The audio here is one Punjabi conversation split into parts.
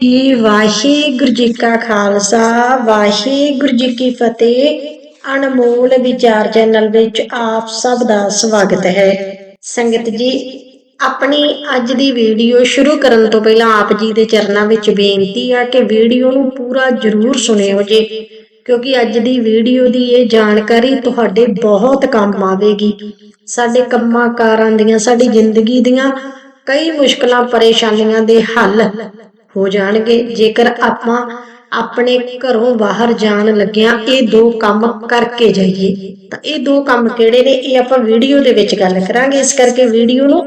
ਜੀ ਵਾਹਿਗੁਰੂ ਜੀ ਕਾ ਖਾਲਸਾ, ਵਾਹਿਗੁਰੂ ਜੀ ਕੀ ਫਤਿਹ। ਅਨਮੋਲ ਵਿਚਾਰ ਚੈਨਲ ਵਿੱਚ ਆਪ ਸਭ ਦਾ ਸਵਾਗਤ ਹੈ। ਸੰਗਤ ਜੀ, ਆਪਣੀ ਅੱਜ ਦੀ ਵੀਡੀਓ ਸ਼ੁਰੂ ਕਰਨ ਤੋਂ ਪਹਿਲਾਂ ਆਪ ਜੀ ਦੇ ਚਰਨਾਂ ਵਿੱਚ ਬੇਨਤੀ ਆ ਕਿ ਵੀਡੀਓ ਨੂੰ ਪੂਰਾ ਜ਼ਰੂਰ ਸੁਣਿਓ ਜੀ, ਕਿਉਂਕਿ ਅੱਜ ਦੀ ਵੀਡੀਓ ਦੀ ਇਹ ਜਾਣਕਾਰੀ ਤੁਹਾਡੇ ਬਹੁਤ ਕੰਮ ਆਵੇਗੀ। ਸਾਡੇ ਕੰਮਾਂ ਕਾਰਾਂ ਦੀਆਂ, ਸਾਡੀ ਜ਼ਿੰਦਗੀ ਦੀਆਂ ਕਈ ਮੁਸ਼ਕਲਾਂ, ਪਰੇਸ਼ਾਨੀਆਂ ਦੇ ਹੱਲ ਹੋ ਜਾਣਗੇ। ਜੇਕਰ ਆਪਾਂ ਆਪਣੇ ਘਰੋਂ ਬਾਹਰ ਜਾਣ ਲੱਗਿਆਂ ਇਹ ਦੋ ਕੰਮ ਕਰਕੇ ਜਾਈਏ, ਤਾਂ ਇਹ ਦੋ ਕੰਮ ਕਿਹੜੇ ਨੇ? ਇਹ ਆਪਾਂ ਵੀਡੀਓ ਦੇ ਵਿੱਚ ਗੱਲ ਕਰਾਂਗੇ। ਇਸ ਕਰਕੇ ਵੀਡੀਓ ਨੂੰ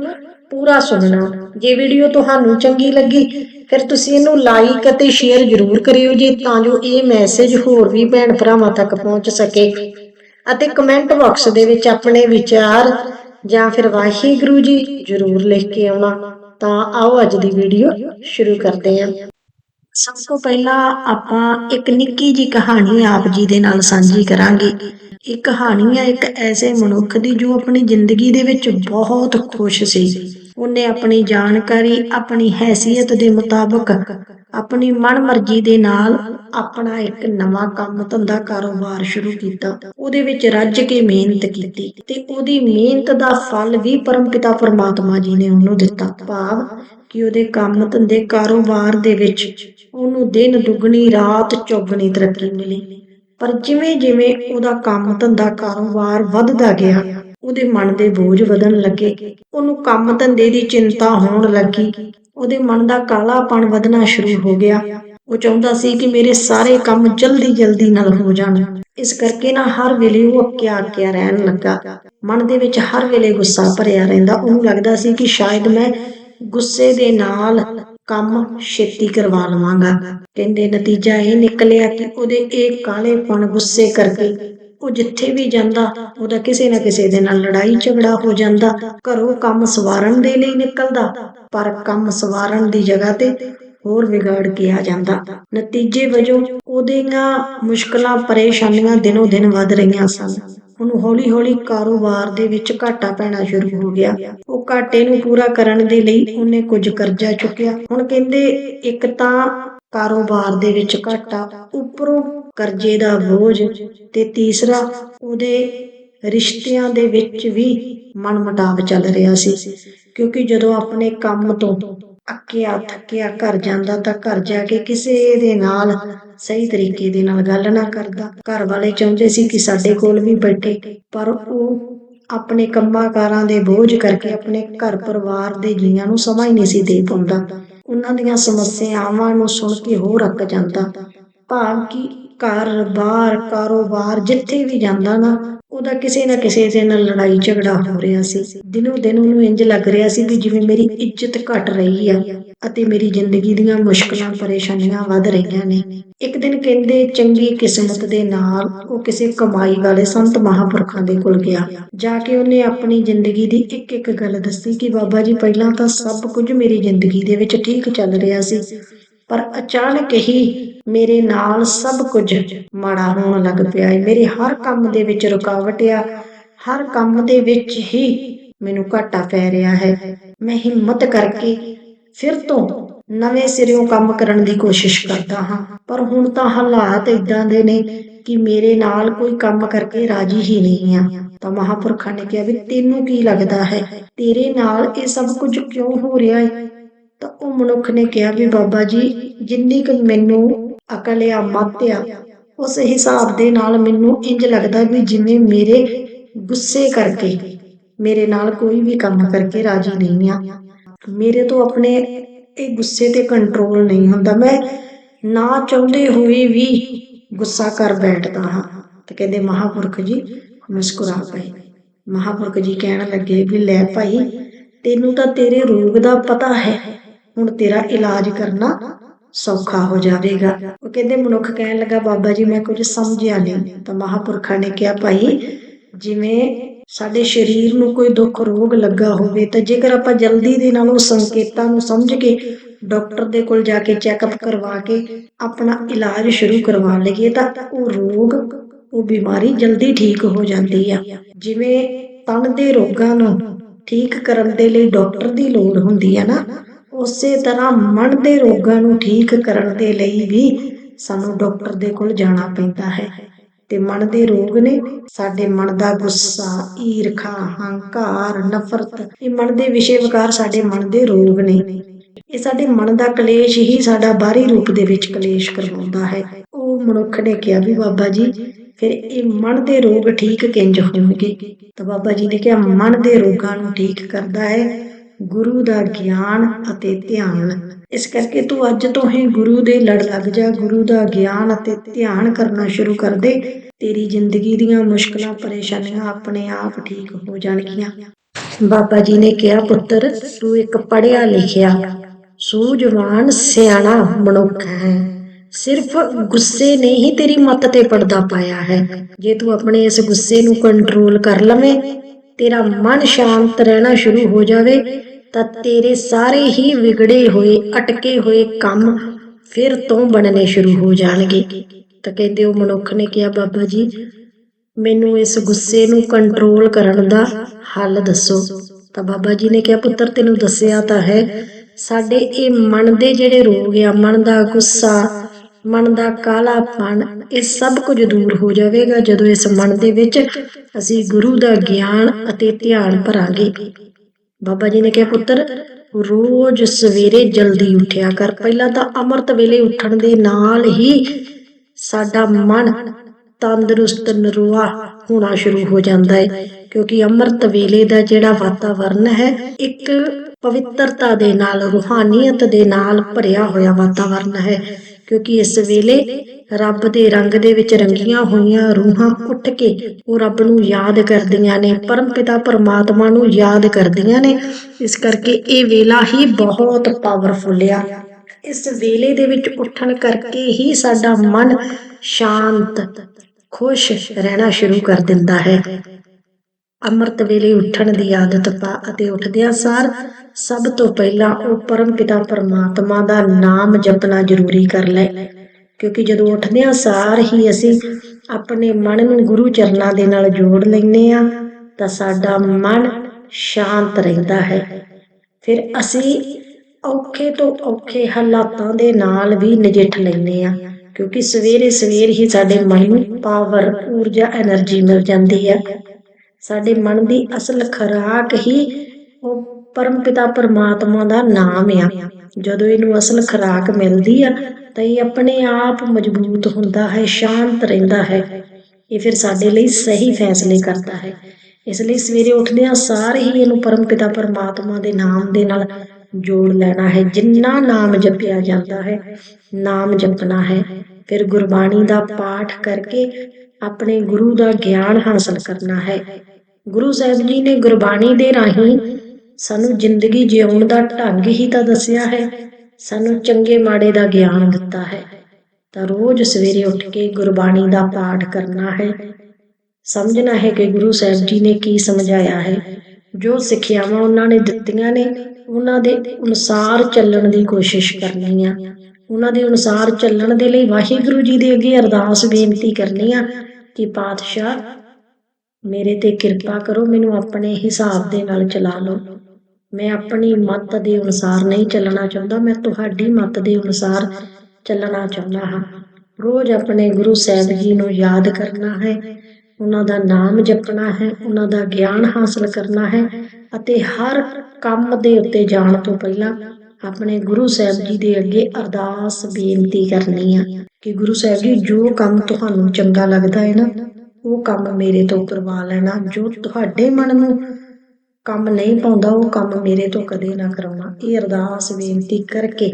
ਪੂਰਾ ਸੁਣਨਾ। ਜੇ ਵੀਡੀਓ ਤੁਹਾਨੂੰ ਚੰਗੀ ਲੱਗੀ, ਫਿਰ ਤੁਸੀਂ ਇਹਨੂੰ ਲਾਈਕ ਅਤੇ ਸ਼ੇਅਰ ਜ਼ਰੂਰ ਕਰਿਓ ਜੀ, ਤਾਂ ਜੋ ਇਹ ਮੈਸੇਜ ਹੋਰ ਵੀ ਭੈਣ ਭਰਾਵਾਂ ਤੱਕ ਪਹੁੰਚ ਸਕੇ। ਅਤੇ ਕਮੈਂਟ ਬਾਕਸ ਦੇ ਵਿੱਚ ਆਪਣੇ ਵਿਚਾਰ ਜਾਂ ਫਿਰ ਵਾਹਿਗੁਰੂ ਜੀ ਜ਼ਰੂਰ ਲਿਖ ਕੇ ਆਉਣਾ। ਤਾਂ ਆਓ ਅੱਜ ਦੀ ਵੀਡੀਓ ਸ਼ੁਰੂ ਕਰਦੇ ਹਾਂ। ਸਭ ਤੋਂ ਪਹਿਲਾਂ ਆਪਾਂ ਇੱਕ ਨਿੱਕੀ ਜੀ ਕਹਾਣੀ ਆਪ ਜੀ ਦੇ ਨਾਲ ਸਾਂਝੀ ਕਰਾਂਗੇ। ਇਹ ਕਹਾਣੀ ਹੈ ਇੱਕ ਐਸੇ ਮਨੁੱਖ ਦੀ ਜੋ ਆਪਣੀ ਜ਼ਿੰਦਗੀ ਦੇ ਵਿੱਚ ਬਹੁਤ ਖੁਸ਼ ਸੀ। ਉਹਨੇ ਆਪਣੀ ਜਾਣਕਾਰੀ, ਆਪਣੀ ਹੈਸੀਅਤ ਦੇ ਮੁਤਾਬਕ ਆਪਣੀ ਮਨਮਰਜ਼ੀ ਦੇ ਨਾਲ ਆਪਣਾ ਇੱਕ ਨਵਾਂ ਕੰਮ, ਧੰਦਾ, ਕਾਰੋਬਾਰ ਸ਼ੁਰੂ ਕੀਤਾ। ਉਹਦੇ ਵਿੱਚ ਰੱਜ ਕੇ ਮਿਹਨਤ ਕੀਤੀ ਤੇ ਉਹਦੀ ਮਿਹਨਤ ਦਾ ਫਲ ਵੀ ਪਰਮਪਿਤਾ ਪਰਮਾਤਮਾ ਜੀ ਨੇ ਉਹਨੂੰ ਦਿੱਤਾ। ਭਾਵ ਕਿ ਉਹਦੇ ਕੰਮ, ਧੰਦੇ, ਕਾਰੋਬਾਰ ਦੇ ਵਿੱਚ ਉਹਨੂੰ ਦਿਨ ਦੁੱਗਣੀ, ਰਾਤ ਚੌਗਣੀ ਤਰੱਕੀ ਮਿਲੀ। ਪਰ ਜਿਵੇਂ ਜਿਵੇਂ ਉਹਦਾ ਕੰਮ, ਧੰਦਾ, ਕਾਰੋਬਾਰ ਵੱਧਦਾ ਗਿਆ ਉਹਦੇ ਮਨ ਦੇ ਬੋਝ ਵਧਣ ਲੱਗੇ। ਉਹਨੂੰ ਕੰਮ ਧੰਦੇ ਦੀ ਚਿੰਤਾ ਹੋਣ ਲੱਗੀ। ਉਹਦੇ ਮਨ ਦਾ ਕਾਲਾਪਣ ਵਧਣਾ ਸ਼ੁਰੂ ਹੋ ਗਿਆ। ਉਹ ਚਾਹੁੰਦਾ ਸੀ ਕਿ ਮੇਰੇ ਸਾਰੇ ਕੰਮ ਜਲਦੀ ਜਲਦੀ ਨਾਲ ਹੋ ਜਾਣ। ਇਸ ਕਰਕੇ ਨਾ ਹਰ ਵੇਲੇ ਉਹ ਅੱਕਿਆ ਅੱਕਿਆ ਰਹਿਣ ਲੱਗਾ। ਮਨ ਦੇ ਵਿੱਚ ਹਰ ਵੇਲੇ ਗੁੱਸਾ ਭਰਿਆ ਰਹਿੰਦਾ। ਉਹਨੂੰ ਲੱਗਦਾ ਸੀ ਕਿ ਸ਼ਾਇਦ ਮੈਂ ਗੁੱਸੇ ਦੇ ਨਾਲ ਕੰਮ ਛੇਤੀ ਕਰਵਾ ਲਵਾਂਗਾ। ਕਹਿੰਦੇ ਨਤੀਜਾ ਇਹ ਨਿਕਲਿਆ ਕਿ ਉਹਦੇ ਇਹ ਕਾਲੇਪਣ ਗੁੱਸੇ ਕਰਕੇ ਉਹ ਜਿੱਥੇ ਵੀ ਜਾਂਦਾ, ਉਹਦਾ ਕਿਸੇ ਨਾ ਕਿਸੇ ਦੇ ਨਾਲ ਲੜਾਈ ਝਗੜਾ ਹੋ ਜਾਂਦਾ। ਘਰੋਂ ਕੰਮ ਸਵਾਰਨ ਦੇ ਲਈ ਨਿਕਲਦਾ, ਪਰ ਕੰਮ ਸਵਾਰਨ ਦੀ ਜਗ੍ਹਾ ਤੇ ਹੋਰ ਵਿਗਾੜ ਕੇ ਆ ਜਾਂਦਾ। ਨਤੀਜੇ ਵਜੋਂ ਉਹਦੀਆਂ ਮੁਸ਼ਕਲਾਂ, ਪਰੇਸ਼ਾਨੀਆਂ ਦਿਨੋ ਦਿਨ ਵੱਧ ਰਹੀਆਂ ਸਨ। ਉਹਨੂੰ ਹੌਲੀ-ਹੌਲੀ ਕਾਰੋਬਾਰ ਦੇ ਵਿੱਚ ਘਾਟਾ ਪੈਣਾ ਸ਼ੁਰੂ ਹੋ ਗਿਆ। ਉਹ ਘਾਟੇ ਨੂੰ ਪੂਰਾ ਕਰਨ ਦੇ ਲਈ ਉਹਨੇ ਕੁਝ ਕਰਜ਼ਾ ਚੁੱਕਿਆ। ਹੁਣ ਕਹਿੰਦੇ ਇੱਕ ਤਾਂ ਕਾਰੋਬਾਰ ਦੇ ਵਿੱਚ ਘਾਟਾ, ਉੱਪਰੋਂ ਕਰਜ਼ੇ ਦਾ ਬੋਝ ਤੇ ਤੀਸਰਾ ਉਹਦੇ ਰਿਸ਼ਤਿਆਂ ਦੇ ਵਿੱਚ ਵੀ ਮਨਮਟਾਵ ਚੱਲ ਰਿਹਾ ਸੀ। ਕਿਉਂਕਿ ਜਦੋਂ ਆਪਣੇ ਕੰਮ ਤੋਂ ਅੱਕਿਆ ਥੱਕਿਆ ਘਰ ਜਾਂਦਾ ਤਾਂ ਘਰ ਜਾ ਕੇ ਕਿਸੇ ਦੇ ਨਾਲ ਸਹੀ ਤਰੀਕੇ ਦੇ ਨਾਲ ਗੱਲ ਨਾ ਕਰਦਾ। ਘਰ ਵਾਲੇ ਚਾਹੁੰਦੇ ਸੀ ਕਿ ਸਾਡੇ ਕੋਲ ਵੀ ਬੈਠੇ, ਪਰ ਉਹ ਆਪਣੇ ਕੰਮਾਂ ਕਾਰਾਂ ਦੇ ਬੋਝ ਕਰਕੇ ਆਪਣੇ ਘਰ ਪਰਿਵਾਰ ਦੇ ਜੀਆਂ ਨੂੰ ਸਮਾਂ ਹੀ ਨਹੀਂ ਸੀ ਦੇ ਪਾਉਂਦਾ। ਉਹਨਾਂ ਦੀਆਂ ਸਮੱਸਿਆਵਾਂ ਨੂੰ ਸੁਣ ਕੇ ਹੋਰ ਅੱਕ ਜਾਂਦਾ। ਭਾਵ ਕਿ ਘਰ, ਬਾਹਰ, ਕਾਰੋਬਾਰ, ਜਿੱਥੇ ਵੀ ਜਾਂਦਾ ਨਾ, ਉਹਦਾ ਕਿਸੇ ਨਾ ਕਿਸੇ ਦੇ ਨਾਲ ਲੜਾਈ ਝਗੜਾ ਹੋ ਰਿਹਾ ਸੀ। ਦਿਨੋ ਦਿਨ ਉਹਨੂੰ ਇੰਜ ਲੱਗ ਰਿਹਾ ਸੀ ਕਿ ਜਿਵੇਂ ਮੇਰੀ ਇੱਜ਼ਤ ਘਟ ਰਹੀ ਆ ਅਤੇ ਮੇਰੀ ਜ਼ਿੰਦਗੀ ਦੀਆਂ ਮੁਸ਼ਕਲਾਂ, ਪਰੇਸ਼ਾਨੀਆਂ ਵੱਧ ਰਹੀਆਂ ਨੇ। ਇੱਕ ਦਿਨ ਕਹਿੰਦੇ ਚੰਗੀ ਕਿਸਮਤ ਦੇ ਨਾਲ ਉਹ ਕਿਸੇ ਕਮਾਈ ਵਾਲੇ ਸੰਤ ਮਹਾਪੁਰਖਾਂ ਦੇ ਕੋਲ ਗਿਆ। ਜਾ ਕੇ ਉਹਨੇ ਆਪਣੀ ਜ਼ਿੰਦਗੀ ਦੀ ਇੱਕ ਇੱਕ ਗੱਲ ਦੱਸੀ ਕਿ ਬਾਬਾ ਜੀ, ਪਹਿਲਾਂ ਤਾਂ ਸਭ ਕੁਝ ਮੇਰੀ ਜ਼ਿੰਦਗੀ ਦੇ ਵਿੱਚ ਠੀਕ ਚੱਲ ਰਿਹਾ ਸੀ। ਪਰ ਅਚਾਨਕ ਹੀ ਮੇਰੇ ਨਾਲ ਸਭ ਕੁਝ ਮਾੜਾ ਹੋਣ ਲੱਗ ਪਿਆ ਹੈ ਮੇਰੇ ਹਰ ਕੰਮ ਦੇ ਵਿੱਚ ਰੁਕਾਵਟ ਆ। ਹਰ ਕੰਮ ਦੇ ਵਿੱਚ ਹੀ ਮੈਨੂੰ ਘਾਟਾ ਪੈ ਰਿਹਾ ਹੈ। ਮੈਂ ਹਿੰਮਤ ਕਰਕੇ ਫਿਰ ਤੋਂ ਨਵੇਂ ਸਿਰਿਓਂ ਕੰਮ ਕਰਨ ਦੀ ਕੋਸ਼ਿਸ਼ ਕਰਦਾ ਹਾਂ। ਪਰ ਹੁਣ ਤਾਂ ਹਾਲਾਤ ਇਦਾਂ ਦੇ ਨੇ ਕਿ ਮੇਰੇ ਨਾਲ ਕੋਈ ਕੰਮ ਕਰਕੇ ਰਾਜੀ ਹੀ ਨਹੀਂ ਆ। ਤਾਂ ਮਹਾਪੁਰਖਾਂ ਨੇ ਕਿਹਾ ਵੀ ਤੈਨੂੰ ਕੀ ਲੱਗਦਾ ਹੈ? ਤੇਰੇ ਨਾਲ ਇਹ ਸਭ ਕੁਝ ਕਿਉਂ ਹੋ ਰਿਹਾ ਹੈ ਤਾਂ ਉਹ ਮਨੁੱਖ ਨੇ ਕਿਹਾ ਵੀ ਬਾਬਾ ਜੀ, ਜਿੰਨੀ ਕੁ ਮੈਨੂੰ ਅਕਲ ਆ, ਮੱਤ ਆ, ਉਸ ਹਿਸਾਬ ਦੇ ਨਾਲ ਮੈਨੂੰ ਇੰਜ ਲੱਗਦਾ ਵੀ ਜਿਵੇਂ ਮੇਰੇ ਗੁੱਸੇ ਕਰਕੇ, ਮੇਰੇ ਨਾਲ ਕੋਈ ਵੀ ਕੰਮ ਕਰਕੇ ਰਾਜੀ ਨਹੀਂ ਆ। ਮੇਰੇ ਤੋਂ ਆਪਣੇ ਇਹ ਗੁੱਸੇ ਤੇ ਕੰਟਰੋਲ ਨਹੀਂ ਹੁੰਦਾ। ਮੈਂ ਨਾ ਚਾਹੁੰਦੇ ਹੋਏ ਵੀ ਗੁੱਸਾ ਕਰ ਬੈਠਦਾ ਹਾਂ। ਤੇ ਕਹਿੰਦੇ, ਮਹਾਪੁਰਖ ਜੀ, ਮੁਸਕਰਾ ਪਏ ਮਹਾਪੁਰਖ ਜੀ ਕਹਿਣ ਲੱਗੇ ਵੀ, ਲੈ ਭਾਈ, ਤੈਨੂੰ ਤਾਂ ਤੇਰੇ ਰੋਗ ਦਾ ਪਤਾ ਹੈ। ਹੁਣ ਤੇਰਾ ਇਲਾਜ ਕਰਨਾ ਸੌਖਾ ਹੋ ਜਾਵੇਗਾ। ਉਹ ਕਹਿੰਦੇ, ਮਨੁੱਖ ਕਹਿਣ ਲੱਗਾ, ਬਾਬਾ ਜੀ, ਮੈਂ ਕੁਝ ਸਮਝਿਆ ਨਹੀਂ। ਤਾਂ ਮਹਾਪੁਰਖਾਂ ਨੇ ਕਿਹਾ, ਭਾਈ, ਜਿਵੇਂ ਸਾਡੇ ਸਰੀਰ ਨੂੰ ਕੋਈ ਦੁੱਖ ਰੋਗ ਲੱਗਾ ਹੋਵੇ, ਤਾਂ ਜੇਕਰ ਆਪਾਂ ਜਲਦੀ ਦੇ ਨਾਲ ਉਹ ਸੰਕੇਤਾਂ ਨੂੰ ਸਮਝ ਕੇ ਡਾਕਟਰ ਦੇ ਕੋਲ ਜਾ ਕੇ ਚੈੱਕਅਪ ਕਰਵਾ ਕੇ ਆਪਣਾ ਇਲਾਜ ਸ਼ੁਰੂ ਕਰਵਾ ਲਈਏ, ਤਾਂ ਉਹ ਰੋਗ, ਉਹ ਬਿਮਾਰੀ ਜਲਦੀ ਠੀਕ ਹੋ ਜਾਂਦੀ ਆ। ਜਿਵੇਂ ਤਣ ਦੇ ਰੋਗਾਂ ਨੂੰ ਠੀਕ ਕਰਨ ਦੇ ਲਈ ਡਾਕਟਰ ਦੀ ਲੋੜ ਹੁੰਦੀ ਆ ਨਾ ਉਸੇ ਤਰ੍ਹਾਂ ਮਨ ਦੇ ਰੋਗਾਂ ਨੂੰ ਠੀਕ ਕਰਨ ਦੇ ਲਈ ਵੀ ਸਾਨੂੰ ਡਾਕਟਰ ਦੇ ਕੋਲ ਜਾਣਾ ਪੈਂਦਾ ਹੈ। ਤੇ ਮਨ ਦੇ ਰੋਗ ਨੇ ਸਾਡੇ ਮਨ ਦਾ ਗੁੱਸਾ, ਈਰਖਾ, ਹੰਕਾਰ, ਨਫ਼ਰਤ, ਇਹ ਮਨ ਦੇ ਵਿਸ਼ੇ ਵਿਕਾਰ ਸਾਡੇ ਮਨ ਦੇ ਰੋਗ ਨੇ। ਇਹ ਸਾਡੇ ਮਨ ਦਾ ਕਲੇਸ਼ ਹੀ ਸਾਡਾ ਬਾਹਰੀ ਰੂਪ ਦੇ ਵਿੱਚ ਕਲੇਸ਼ ਕਰਵਾਉਂਦਾ ਹੈ। ਉਹ ਮਨੁੱਖ ਨੇ ਕਿਹਾ ਵੀ ਬਾਬਾ ਜੀ, ਫਿਰ ਇਹ ਮਨ ਦੇ ਰੋਗ ਠੀਕ ਕਿੰਜ ਹੋਣਗੇ? ਤਾਂ ਬਾਬਾ ਜੀ ਨੇ ਕਿਹਾ, ਮਨ ਦੇ ਰੋਗਾਂ ਨੂੰ ਠੀਕ ਕਰਦਾ ਹੈ। ਗੁਰੂ ਦਾ ਗਿਆਨ ਅਤੇ ਧਿਆਨ। ਇਸ ਕਰਕੇ ਤੂੰ ਅੱਜ ਤੋਂ ਹੀ ਗੁਰੂ ਦੇ ਲੜ ਲੱਗ ਜਾ। ਗੁਰੂ ਦਾ ਗਿਆਨ ਅਤੇ ਧਿਆਨ ਕਰਨਾ ਸ਼ੁਰੂ ਕਰ ਦੇ। ਤੇਰੀ ਜ਼ਿੰਦਗੀ ਦੀਆਂ ਮੁਸ਼ਕਲਾਂ, ਪਰੇਸ਼ਾਨੀਆਂ ਆਪਣੇ ਆਪ ਠੀਕ ਹੋ ਜਾਣਗੀਆਂ। ਬਾਬਾ ਜੀ ਨੇ ਕਿਹਾ, ਪੁੱਤਰ, ਤੂੰ ਇੱਕ ਪੜ੍ਹਿਆ ਲਿਖਿਆ, ਸੂਝਵਾਨ, ਸਿਆਣਾ ਮਨੁੱਖ ਹੈ। ਸਿਰਫ ਗੁੱਸੇ ਨੇ ਹੀ ਤੇਰੀ ਮੱਤ ਤੇ ਪੜਦਾ ਪਾਇਆ ਹੈ। ਜੇ ਤੂੰ ਆਪਣੇ ਇਸ ਗੁੱਸੇ ਨੂੰ ਕੰਟਰੋਲ ਕਰ ਲਵੇਂ, ਤੇਰਾ ਮਨ ਸ਼ਾਂਤ ਰਹਿਣਾ ਸ਼ੁਰੂ ਹੋ ਜਾਵੇ। ਤਾਂ ਤੇਰੇ ਸਾਰੇ ਹੀ ਵਿਗੜੇ ਹੋਏ, ਅਟਕੇ ਹੋਏ ਕੰਮ ਫਿਰ ਤੋਂ ਬਣਨੇ ਸ਼ੁਰੂ ਹੋ ਜਾਣਗੇ। ਤਾਂ ਕਹਿੰਦੇ ਉਹ ਮਨੁੱਖ ਨੇ ਕਿਹਾ, ਬਾਬਾ ਜੀ, ਮੈਨੂੰ ਇਸ ਗੁੱਸੇ ਨੂੰ ਕੰਟਰੋਲ ਕਰਨ ਦਾ ਹੱਲ ਦੱਸੋ। ਤਾਂ ਬਾਬਾ ਜੀ ਨੇ ਕਿਹਾ, ਪੁੱਤਰ, ਤੈਨੂੰ ਦੱਸਿਆ ਤਾਂ ਹੈ, ਸਾਡੇ ਇਹ ਮਨ ਦੇ ਜਿਹੜੇ ਰੋਗ ਆ, ਮਨ ਦਾ ਗੁੱਸਾ, ਮਨ ਦਾ ਕਾਲਾਪਣ, ਇਹ ਸਭ ਕੁਝ ਦੂਰ ਹੋ ਜਾਵੇਗਾ ਜਦੋਂ ਇਸ ਮਨ ਦੇ ਵਿੱਚ ਅਸੀਂ ਗੁਰੂ ਦਾ ਗਿਆਨ ਅਤੇ ਧਿਆਨ ਭਰਾਂਗੇ। ਬਾਬਾ ਜੀ ਨੇ ਕਿਹਾ, ਪੁੱਤਰ, ਰੋਜ਼ ਸਵੇਰੇ ਜਲਦੀ ਉੱਠਿਆ ਕਰ। ਪਹਿਲਾਂ ਤਾਂ ਅੰਮ੍ਰਿਤ ਵੇਲੇ ਉੱਠਣ ਦੇ ਨਾਲ ਹੀ ਸਾਡਾ ਮਨ ਤੰਦਰੁਸਤ, ਨਰੋਆ ਹੋਣਾ ਸ਼ੁਰੂ ਹੋ ਜਾਂਦਾ ਹੈ। ਕਿਉਂਕਿ ਅੰਮ੍ਰਿਤ ਵੇਲੇ ਦਾ ਜਿਹੜਾ ਵਾਤਾਵਰਨ ਹੈ, ਇੱਕ ਪਵਿੱਤਰਤਾ ਦੇ ਨਾਲ, ਰੂਹਾਨੀਅਤ ਦੇ ਨਾਲ ਭਰਿਆ ਹੋਇਆ ਵਾਤਾਵਰਨ ਹੈ। ਕਿਉਂਕਿ ਇਸ ਵੇਲੇ ਰੱਬ ਦੇ ਰੰਗ ਦੇ ਵਿੱਚ ਰੰਗੀਆਂ ਹੋਈਆਂ ਰੂਹਾਂ ਉੱਠ ਕੇ ਉਹ ਰੱਬ ਨੂੰ ਯਾਦ ਕਰਦੀਆਂ ਨੇ, ਪਰਮ ਪਿਤਾ ਪਰਮਾਤਮਾ ਨੂੰ ਯਾਦ ਕਰਦੀਆਂ ਨੇ। ਇਸ ਕਰਕੇ ਇਹ ਵੇਲਾ ਹੀ ਬਹੁਤ ਪਾਵਰਫੁਲ ਆ। ਇਸ ਵੇਲੇ ਦੇ ਵਿੱਚ ਉੱਠਣ ਕਰਕੇ ਹੀ ਸਾਡਾ ਮਨ ਸ਼ਾਂਤ, ਖੁਸ਼ ਰਹਿਣਾ ਸ਼ੁਰੂ ਕਰ ਦਿੰਦਾ ਹੈ। ਅੰਮ੍ਰਿਤ ਵੇਲੇ ਉੱਠਣ ਦੀ ਆਦਤ ਪਾ ਅਤੇ ਉੱਠਦਿਆਂ ਸਾਰ ਸਭ ਤੋਂ ਪਹਿਲਾਂ ਉਹ ਪਰਮ ਪਿਤਾ ਪਰਮਾਤਮਾ ਦਾ ਨਾਮ ਜਪਣਾ ਜ਼ਰੂਰੀ ਕਰ ਲੈ ਕਿਉਂਕਿ ਜਦੋਂ ਉੱਠਦਿਆਂ ਸਾਰ ਹੀ ਅਸੀਂ ਆਪਣੇ ਮਨ ਨੂੰ ਗੁਰੂ ਚਰਨਾਂ ਦੇ ਨਾਲ ਜੋੜ ਲੈਂਦੇ ਆ ਤਾਂ ਸਾਡਾ ਮਨ ਸ਼ਾਂਤ ਰਹਿੰਦਾ ਹੈ। ਫਿਰ ਅਸੀਂ ਔਖੇ ਤੋਂ ਔਖੇ ਹਾਲਾਤਾਂ ਦੇ ਨਾਲ ਵੀ ਨਜਿੱਠ ਲੈਂਦੇ ਆ ਕਿਉਂਕਿ ਸਵੇਰੇ ਸਵੇਰ ਹੀ ਸਾਡੇ ਮਨ ਨੂੰ ਪਾਵਰ ਊਰਜਾ એનર્ਜੀ ਮਿਲ ਜਾਂਦੀ ਹੈ। ਸਾਡੇ ਮਨ ਦੀ ਅਸਲ ਖੁਰਾਕ ਹੀ ਉਹ ਪਰਮਪਿਤਾ ਪਰਮਾਤਮਾ ਦਾ ਨਾਮ ਆ। ਜਦੋਂ ਇਹਨੂੰ ਅਸਲ ਖੁਰਾਕ ਮਿਲਦੀ ਆ, ਤਾਂ ਇਹ ਆਪਣੇ ਆਪ ਮਜ਼ਬੂਤ ਹੁੰਦਾ ਹੈ, ਸ਼ਾਂਤ ਰਹਿੰਦਾ ਹੈ। ਇਹ ਫਿਰ ਸਾਡੇ ਲਈ ਸਹੀ ਫੈਸਲੇ ਕਰਦਾ ਹੈ। ਇਸ ਲਈ ਸਵੇਰੇ ਉੱਠਦਿਆਂ ਸਾਰ ਹੀ ਇਹਨੂੰ ਪਰਮਪਿਤਾ ਪਰਮਾਤਮਾ ਦੇ ਨਾਮ ਦੇ ਨਾਲ ਜੋੜ ਲੈਣਾ ਹੈ। ਜਿੰਨਾ ਨਾਮ ਜਪਿਆ ਜਾਂਦਾ ਹੈ, ਨਾਮ ਜਪਣਾ ਹੈ। ਫਿਰ ਗੁਰਬਾਣੀ ਦਾ ਪਾਠ ਕਰਕੇ ਆਪਣੇ ਗੁਰੂ ਦਾ ਗਿਆਨ ਹਾਸਲ ਕਰਨਾ ਹੈ। ਗੁਰੂ ਸਾਹਿਬ ਜੀ ਨੇ ਗੁਰਬਾਣੀ ਦੇ ਰਾਹੀਂ ਸਾਨੂੰ ਜ਼ਿੰਦਗੀ ਜਿਉਣ ਦਾ ਢੰਗ ਹੀ ਤਾਂ ਦੱਸਿਆ ਹੈ। ਸਾਨੂੰ ਚੰਗੇ ਮਾੜੇ ਦਾ ਗਿਆਨ ਦਿੱਤਾ ਹੈ। ਤਾਂ ਰੋਜ਼ ਸਵੇਰੇ ਉੱਠ ਕੇ ਗੁਰਬਾਣੀ ਦਾ ਪਾਠ ਕਰਨਾ ਹੈ। ਸਮਝਣਾ ਹੈ ਕਿ ਗੁਰੂ ਸਾਹਿਬ ਜੀ ਨੇ ਕੀ ਸਮਝਾਇਆ ਹੈ। ਜੋ ਸਿੱਖਿਆਵਾਂ ਉਹਨਾਂ ਨੇ ਦਿੱਤੀਆਂ ਨੇ, ਉਹਨਾਂ ਦੇ ਅਨੁਸਾਰ ਚੱਲਣ ਦੀ ਕੋਸ਼ਿਸ਼ ਕਰਨੀ ਆ। ਉਹਨਾਂ ਦੇ ਅਨੁਸਾਰ ਚੱਲਣ ਦੇ ਲਈ ਵਾਹਿਗੁਰੂ ਜੀ ਦੇ ਅੱਗੇ ਅਰਦਾਸ ਬੇਨਤੀ ਕਰਨੀ ਆ ਕਿ ਪਾਤਸ਼ਾਹ ਮੇਰੇ ਤੇ ਕਿਰਪਾ ਕਰੋ, ਮੈਨੂੰ ਆਪਣੇ ਹਿਸਾਬ ਦੇ ਨਾਲ ਚਲਾ ਲਓ। ਮੈਂ ਆਪਣੀ ਮਤ ਦੇ ਅਨੁਸਾਰ ਨਹੀਂ ਚੱਲਣਾ ਚਾਹੁੰਦਾ, ਮੈਂ ਤੁਹਾਡੀ ਮਤ ਦੇ ਅਨੁਸਾਰ ਚੱਲਣਾ ਚਾਹੁੰਦਾ ਹਾਂ। ਰੋਜ਼ ਆਪਣੇ ਗੁਰੂ ਸਾਹਿਬ ਜੀ ਨੂੰ ਯਾਦ ਕਰਨਾ ਹੈ, ਉਹਨਾਂ ਦਾ ਨਾਮ ਜਪਣਾ ਹੈ, ਉਹਨਾਂ ਦਾ ਗਿਆਨ ਹਾਸਲ ਕਰਨਾ ਹੈ ਅਤੇ ਹਰ ਕੰਮ ਦੇ ਉੱਤੇ ਜਾਣ ਤੋਂ ਪਹਿਲਾਂ ਆਪਣੇ ਗੁਰੂ ਸਾਹਿਬ ਜੀ ਦੇ ਅੱਗੇ ਅਰਦਾਸ ਬੇਨਤੀ ਕਰਨੀ ਆ। ਕਿ ਗੁਰੂ ਸਾਹਿਬ ਜੀ, ਜੋ ਕੰਮ ਤੁਹਾਨੂੰ ਚੰਗਾ ਲੱਗਦਾ ਹੈ ਨਾ, ਉਹ ਕੰਮ ਮੇਰੇ ਤੋਂ ਕਰਵਾ ਲੈਣਾ। ਜੋ ਤੁਹਾਡੇ ਮਨ ਨੂੰ ਕੰਮ ਨਹੀਂ ਪਾਉਂਦਾ, ਉਹ ਕੰਮ ਮੇਰੇ ਤੋਂ ਕਦੇ ਨਾ ਕਰਾਉਣਾ। ਇਹ ਅਰਦਾਸ ਬੇਨਤੀ ਕਰਕੇ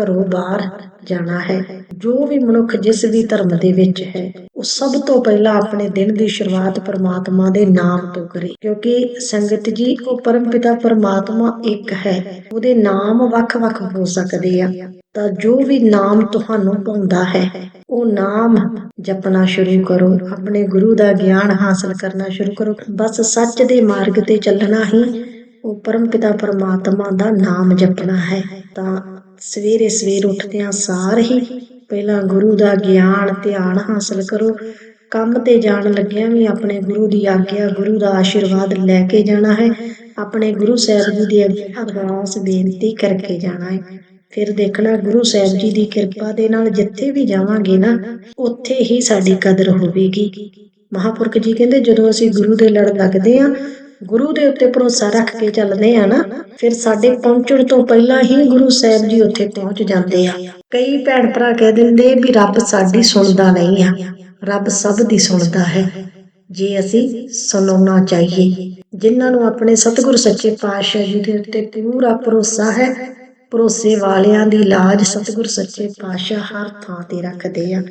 ਘਰੋਂ ਬਾਹਰ ਜਾਣਾ ਹੈ। ਜੋ ਵੀ ਮਨੁੱਖ ਜਿਸ ਵੀ ਧਰਮ ਦੇ ਵਿੱਚ ਹੈ, ਉਹ ਸਭ ਤੋਂ ਪਹਿਲਾਂ ਆਪਣੇ ਦਿਨ ਦੀ ਸ਼ੁਰੂਆਤ ਪਰਮਾਤਮਾ ਦੇ ਨਾਮ ਤੋਂ ਕਰੇ। ਕਿਉਂਕਿ ਸੰਗਤ ਜੀ, ਉਹ ਪਰਮਪਿਤਾ ਪਰਮਾਤਮਾ ਇੱਕ ਹੈ। ਉਹਦੇ ਨਾਮ ਵੱਖ-ਵੱਖ ਹੋ ਸਕਦੇ ਆ। ਤਾਂ ਜੋ ਵੀ ਨਾਮ ਤੁਹਾਨੂੰ ਪਾਉਂਦਾ ਹੈ, ਉਹ ਨਾਮ ਜਪਣਾ ਸ਼ੁਰੂ ਕਰੋ। ਆਪਣੇ ਗੁਰੂ ਦਾ ਗਿਆਨ ਹਾਸਲ ਕਰਨਾ ਸ਼ੁਰੂ ਕਰੋ। ਬਸ ਸੱਚ ਦੇ ਮਾਰਗ ਤੇ ਚੱਲਣਾ ਹੀ, ਉਹ ਪਰਮ ਪਿਤਾ ਪਰਮਾਤਮਾ ਦਾ ਨਾਮ ਜਪਣਾ ਹੈ। ਤਾਂ ਸਵੇਰੇ ਸਵੇਰ ਉੱਠਦਿਆਂ ਸਾਰ ਹੀ ਪਹਿਲਾਂ ਗੁਰੂ ਦਾ ਗਿਆਨ, ਧਿਆਨ ਹਾਸਲ ਕਰੋ। ਕੰਮ ਤੇ ਜਾਣ ਲੱਗਿਆਂ ਵੀ ਆਪਣੇ ਗੁਰੂ ਦੀ ਆਗਿਆ, ਗੁਰੂ ਦਾ ਆਸ਼ੀਰਵਾਦ ਲੈ ਕੇ ਜਾਣਾ ਹੈ। ਆਪਣੇ ਗੁਰੂ ਸਾਹਿਬ ਜੀ ਦੀ ਅੱਗੇ ਅਰਦਾਸ ਬੇਨਤੀ ਕਰਕੇ ਜਾਣਾ ਹੈ। ਫਿਰ ਦੇਖਣਾ ਗੁਰੂ ਸਾਹਿਬ ਜੀ ਦੀ ਕਿਰਪਾ ਦੇ ਨਾਲ ਜਿੱਥੇ ਵੀ ਜਾਵਾਂਗੇ ਨਾ, ਉੱਥੇ ਹੀ ਸਾਡੀ ਕਦਰ ਹੋਵੇਗੀ। ਮਹਾਪੁਰਖ ਜੀ ਕਹਿੰਦੇ, ਜਦੋਂ ਅਸੀਂ ਗੁਰੂ ਦੇ ਲੜ ਲੱਗਦੇ ਆ ਗੁਰੂ ਦੇ ਉੱਤੇ ਭਰੋਸਾ ਰੱਖ ਕੇ ਚੱਲਦੇ ਆ ਨਾ, ਫਿਰ ਸਾਡੇ ਪਹੁੰਚਣ ਤੋਂ ਪਹਿਲਾਂ ਹੀ ਗੁਰੂ ਸਾਹਿਬ ਜੀ ਉੱਥੇ ਪਹੁੰਚ ਜਾਂਦੇ ਆ। ਕਈ ਭੈਣ ਭਰਾ ਕਹਿ ਦਿੰਦੇ ਵੀ ਰੱਬ ਸਾਡੀ ਸੁਣਦਾ ਨਹੀਂ ਆ, ਰੱਬ ਸਭ ਦੀ ਸੁਣਦਾ ਹੈ। ਜੇ ਅਸੀਂ ਸੁਣਾਉਣਾ ਚਾਹੀਏ, ਜਿਨ੍ਹਾਂ ਨੂੰ ਆਪਣੇ ਸਤਿਗੁਰ ਸੱਚੇ ਪਾਤਸ਼ਾਹ ਜੀ ਦੇ ਉੱਤੇ ਪੂਰਾ ਭਰੋਸਾ ਹੈ ਭਰੋਸੇ ਵਾਲਿਆਂ ਦੀ ਲਾਜ ਸਤਿਗੁਰ ਸੱਚੇ ਪਾਤਸ਼ਾਹ ਹਰ ਥਾਂ ਤੇ ਰੱਖਦੇ ਆ।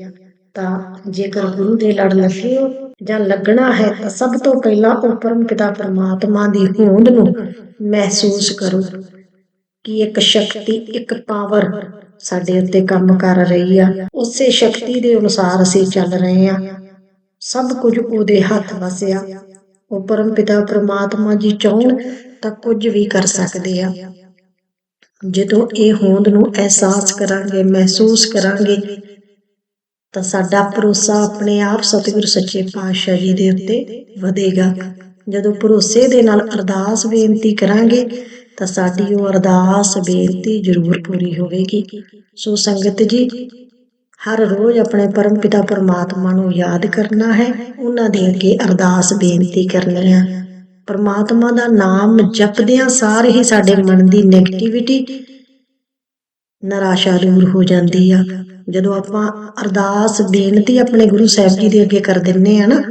ਤਾਂ ਜੇਕਰ ਗੁਰੂ ਦੇ ਲੜ ਲੱਗੇ ਹੋ ਜਾਂ ਲੱਗਣਾ ਹੈ ਤਾਂ ਸਭ ਤੋਂ ਪਹਿਲਾਂ ਉਹ ਪਰਮ ਪਿਤਾ ਪਰਮਾਤਮਾ ਦੀ ਹੋਂਦ ਨੂੰ ਮਹਿਸੂਸ ਕਰੋ ਕਿ ਇੱਕ ਸ਼ਕਤੀ, ਇੱਕ ਪਾਵਰ ਸਾਡੇ ਉੱਤੇ ਕੰਮ ਕਰ ਰਹੀ ਆ। ਉਸੇ ਸ਼ਕਤੀ ਦੇ ਅਨੁਸਾਰ ਅਸੀਂ ਚੱਲ ਰਹੇ ਆ। ਸਭ ਕੁਝ ਉਹਦੇ ਹੱਥ ਵਸਿਆ। ਉਹ ਪਰਮ ਪਿਤਾ ਪਰਮਾਤਮਾ ਜੀ ਚਾਹਣ ਤਾਂ ਕੁਝ ਵੀ ਕਰ ਸਕਦੇ ਆ। ਜਦੋਂ ਇਹ ਹੋਂਦ ਨੂੰ ਅਹਿਸਾਸ ਕਰਾਂਗੇ, ਮਹਿਸੂਸ ਕਰਾਂਗੇ, ਤਾਂ ਸਾਡਾ ਭਰੋਸਾ ਆਪਣੇ ਆਪ ਸਤਿਗੁਰ ਸੱਚੇ ਪਾਤਸ਼ਾਹ ਜੀ ਦੇ ਉੱਤੇ ਵਧੇਗਾ। ਜਦੋਂ ਭਰੋਸੇ ਦੇ ਨਾਲ ਅਰਦਾਸ ਬੇਨਤੀ ਕਰਾਂਗੇ, ਤਾਂ ਸਾਡੀ ਉਹ ਅਰਦਾਸ ਬੇਨਤੀ ਜ਼ਰੂਰ ਪੂਰੀ ਹੋਵੇਗੀ। ਸੋ ਸੰਗਤ ਜੀ, ਹਰ ਰੋਜ਼ ਆਪਣੇ ਪਰਮ ਪਿਤਾ ਪਰਮਾਤਮਾ ਨੂੰ ਯਾਦ ਕਰਨਾ ਹੈ, ਉਹਨਾਂ ਦੇ ਅੱਗੇ ਅਰਦਾਸ ਬੇਨਤੀ ਕਰਨੀ ਹੈ। ਪਰਮਾਤਮਾ ਦਾ ਨਾਮ ਜਪਦਿਆਂ ਸਾਰ ਹੀ ਸਾਡੇ ਮਨ ਦੀ 네ਗੇਟਿਵਿਟੀ ਨਿਰਾਸ਼ਾ ਦੂਰ ਹੋ ਜਾਂਦੀ ਆ। ਜਦੋਂ ਆਪਾਂ ਅਰਦਾਸ, ਬੇਨਤੀ ਆਪਣੇ ਗੁਰੂ ਸਾਹਿਬ ਜੀ ਦੇ ਅੱਗੇ ਕਰ ਦਿੰਨੇ ਆ ਨਾ,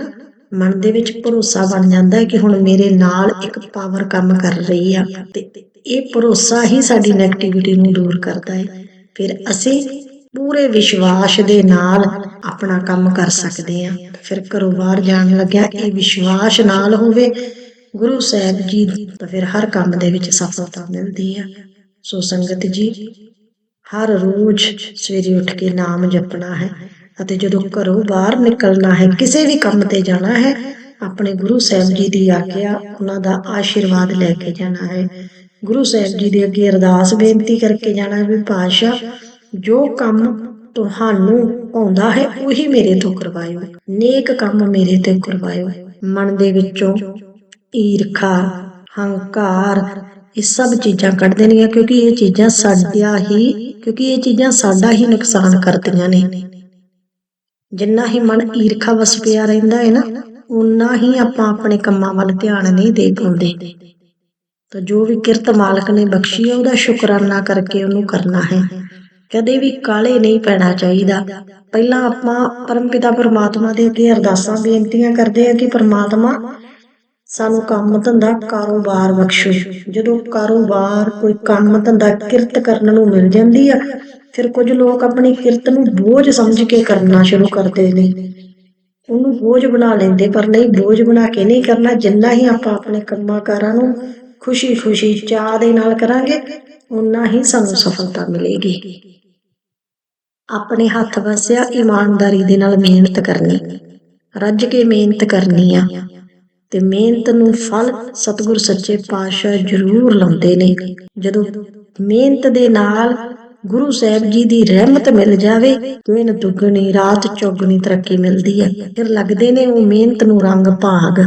ਮਨ ਦੇ ਵਿੱਚ ਭਰੋਸਾ ਬਣ ਜਾਂਦਾ ਹੈ ਕਿ ਹੁਣ ਮੇਰੇ ਨਾਲ ਇੱਕ ਪਾਵਰ ਕੰਮ ਕਰ ਰਹੀ ਆ ਤੇ ਇਹ ਭਰੋਸਾ ਹੀ ਸਾਡੀ 네ਗੇਟਿਵਿਟੀ ਨੂੰ ਦੂਰ ਕਰਦਾ ਹੈ। ਫਿਰ ਅਸੀਂ ਪੂਰੇ ਵਿਸ਼ਵਾਸ ਦੇ ਨਾਲ ਆਪਣਾ ਕੰਮ ਕਰ ਸਕਦੇ ਆ। ਫਿਰ ਘਰੋਂ ਬਾਹਰ ਜਾਣ ਲੱਗਿਆ ਇਹ ਵਿਸ਼ਵਾਸ ਨਾਲ ਹੋਵੇ ਗੁਰੂ ਸਾਹਿਬ ਜੀ ਤਾਂ ਫਿਰ ਹਰ ਕੰਮ ਦੇ ਵਿੱਚ ਸਫਲਤਾ ਮਿਲਦੀ ਆ। ਸੋ ਸੰਗਤ ਜੀ, ਹਰ ਰੋਜ਼ ਸਵੇਰੇ ਉੱਠ ਕੇ ਨਾਮ ਜਪਣਾ ਹੈ ਅਤੇ ਜਦੋਂ ਘਰੋਂ ਬਾਹਰ ਨਿਕਲਣਾ ਹੈ, ਕਿਸੇ ਵੀ ਕੰਮ ਤੇ ਜਾਣਾ ਹੈ, ਆਪਣੇ ਗੁਰੂ ਸਾਹਿਬ ਜੀ ਦੀ ਆਗਿਆ, ਉਹਨਾਂ ਦਾ ਆਸ਼ੀਰਵਾਦ ਲੈ ਕੇ ਜਾਣਾ ਹੈ। ਗੁਰੂ ਸਾਹਿਬ ਜੀ ਦੇ ਅੱਗੇ ਅਰਦਾਸ ਬੇਨਤੀ ਕਰਕੇ ਜਾਣਾ ਵੀ ਪਾਸ਼ਾ ਜੋ ਕੰਮ ਤੁਹਾਨੂੰ ਆਉਂਦਾ ਹੈ, ਉਹੀ ਮੇਰੇ ਤੋਂ ਕਰਵਾਇਓ। ਨੇਕ ਕੰਮ ਮੇਰੇ ਤੇ ਕਰਵਾਇਓ। ਮਨ ਦੇ ਵਿੱਚੋਂ ਈਰਖਾ, ਹੰਕਾਰ, ਇਹ ਸਭ ਚੀਜ਼ਾਂ ਕੱਢ ਦੇਣੀਆਂ ਕਿਉਂਕਿ ਇਹ ਚੀਜ਼ਾਂ ਸਾਡਿਆ ਹੀ, ਕਿਉਂਕਿ ਇਹ ਚੀਜ਼ਾਂ ਸਾਡਾ ਹੀ ਨੁਕਸਾਨ ਕਰਦੀਆਂ ਨੇ। ਜਿੰਨਾ ਹੀ ਮਨ ਈਰਖਾ ਵਸ ਪਿਆ ਰਹਿੰਦਾ ਹੈ ਨਾ ਉਨਾ ਹੀ ਆਪਾਂ ਆਪਣੇ ਕੰਮਾਂ ਵੱਲ ਧਿਆਨ ਨਹੀਂ ਦੇ ਪਾਉਂਦੇ। ਤਾਂ ਜੋ ਵੀ ਕਿਰਤ ਮਾਲਕ ਨੇ ਬਖਸ਼ੀ ਹੈ, ਉਹਦਾ ਸ਼ੁਕਰਾਨਾ ਕਰਕੇ ਉਹਨੂੰ ਕਰਨਾ ਹੈ। ਕਦੇ ਵੀ ਕਾਲੇ ਨਹੀਂ ਪੈਣਾ ਚਾਹੀਦਾ। ਪਹਿਲਾਂ ਆਪਾਂ ਪਰਮਪਿਤਾ ਪਰਮਾਤਮਾ ਦੇ ਅੱਗੇ ਅਰਦਾਸਾਂ ਬੇਨਤੀਆਂ ਕਰਦੇ ਆ ਕਿ ਪਰਮਾਤਮਾ ਸਾਨੂੰ ਕੰਮ ਧੰਦਾ ਕਾਰੋਬਾਰ ਬਖਸ਼ੋ। ਜਦੋਂ ਕਾਰੋਬਾਰ ਕੋਈ ਕੰਮ ਧੰਦਾ ਕਿਰਤ ਕਰਨ ਨੂੰ ਮਿਲ ਜਾਂਦੀ ਆ, ਫਿਰ ਕੁਝ ਲੋਕ ਆਪਣੀ ਕਿਰਤ ਨੂੰ ਬੋਝ ਸਮਝ ਕੇ ਕਰਨਾ ਸ਼ੁਰੂ ਕਰਦੇ ਨੇ। ਉਹਨੂੰ ਬੋਝ ਬਣਾ ਲੈਂਦੇ, ਪਰ ਨਹੀਂ, ਬੋਝ ਬਣਾ ਕੇ ਨਹੀਂ ਕਰਨਾ। ਜਿੰਨਾ ਹੀ ਆਪਾਂ ਆਪਣੇ ਕੰਮਾਂ ਕਾਰਾਂ ਨੂੰ ਖੁਸ਼ੀ-ਖੁਸ਼ੀ ਚਾਹ ਦੇ ਨਾਲ ਕਰਾਂਗੇ ਉਨਾ ਹੀ ਸਾਨੂੰ ਸਫਲਤਾ ਮਿਲੇਗੀ। ਆਪਣੇ ਹੱਥ ਵਸਿਆ ਇਮਾਨਦਾਰੀ ਦੇ ਨਾਲ ਮਿਹਨਤ ਕਰਨੀ, ਰੱਜ ਕੇ ਮਿਹਨਤ ਕਰਨੀ ਆ। ਤੇ ਮਿਹਨਤ ਨੂੰ ਫਲ ਸਤਿਗੁਰ ਸੱਚੇ ਪਾਤਸ਼ਾਹ ਜ਼ਰੂਰ ਲਾਉਂਦੇ ਨੇ। ਜਦੋਂ ਮਿਹਨਤ ਦੇ ਨਾਲ ਗੁਰੂ ਸਾਹਿਬ ਜੀ ਦੀ ਰਹਿਮਤ ਮਿਲ ਜਾਵੇ ਦਿਨ ਦੁੱਗਣੀ ਰਾਤ ਚੌਗਣੀ ਤਰੱਕੀ ਮਿਲਦੀ ਹੈ। ਫਿਰ ਲੱਗਦੇ ਨੇ ਉਹ ਮਿਹਨਤ ਨੂੰ ਰੰਗ ਭਾਗ।